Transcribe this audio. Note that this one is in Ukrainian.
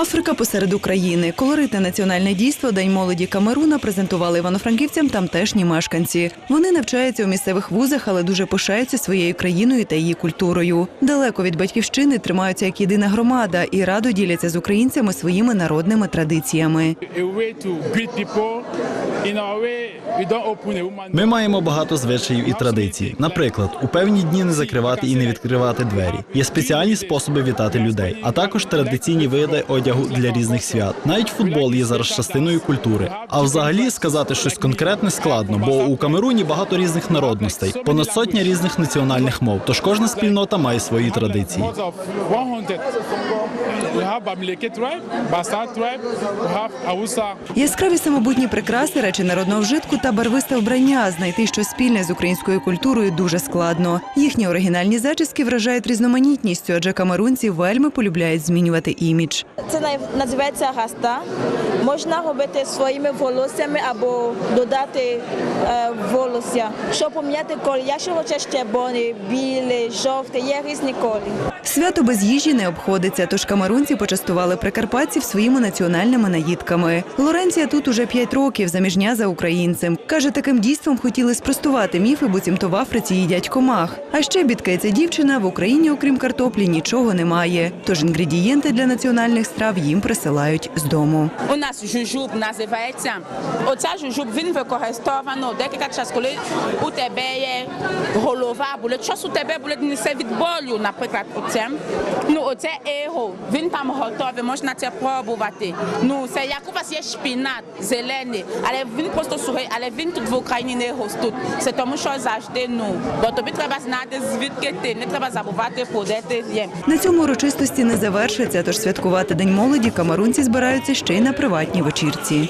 Африка посеред України. Колоритне національне дійство День молоді Камеруна презентували івано-франківцям тамтешні мешканці. Вони навчаються у місцевих вузах, але дуже пишаються своєю країною та її культурою. Далеко від батьківщини тримаються як єдина громада і радо діляться з українцями своїми народними традиціями. Ми маємо багато звичаїв і традицій. Наприклад, у певні дні не закривати і не відкривати двері. Є спеціальні способи вітати людей, а також традиційні види одягу для різних свят. Навіть футбол є зараз частиною культури. А взагалі сказати щось конкретне складно, бо у Камеруні багато різних народностей, понад сотня різних національних мов. Тож кожна спільнота має свої традиції. Out of 100, we have Bamileke tribe, Bassa tribe, we have Hausa. Яскраві самобутні прикраси, речі народного вжитку та барвисте вбрання знайти щось спільне з українською культурою дуже складно. Їхні оригінальні зачіски вражають різноманітністю, адже камерунці вельми полюбляють змінювати імідж. Це най- називається раста. Можна робити своїми волоссями або додати е, волосся. Щоб поміняти колір, якщо хочеш червоний, білий, жовтий, є різні кольори. Свято без їжі не обходиться, тож камерунці почастували прикарпатців своїми національними наїдками. Лоренція тут уже п'ять років, заміжня за українцем. Каже, таким дійством хотіли спростувати міфи, буцімто в Африці їдять комах. А ще бідкається дівчина в Україні, окрім картоплі, нічого немає. Тож інгредієнти для національних страв їм присилають з дому. У нас жужуб називається. Оця жужуб він використовано декілька час, коли у тебе є голова, болить. Щось у тебе болить несе від болю, наприклад, оце. Ну, оце его. Він там готовий, можна це пробувати. Ну, це як у вас є шпінат зелений, але він просто сухий, але він тут в Україні не ростуть. Це тому, що завжди, ну, бо тобі треба знати, звідки ти, не треба забувати, куди ти є. На цьому урочистості не завершиться, тож святкувати День молоді камерунці збираються ще й на приватній вечірці.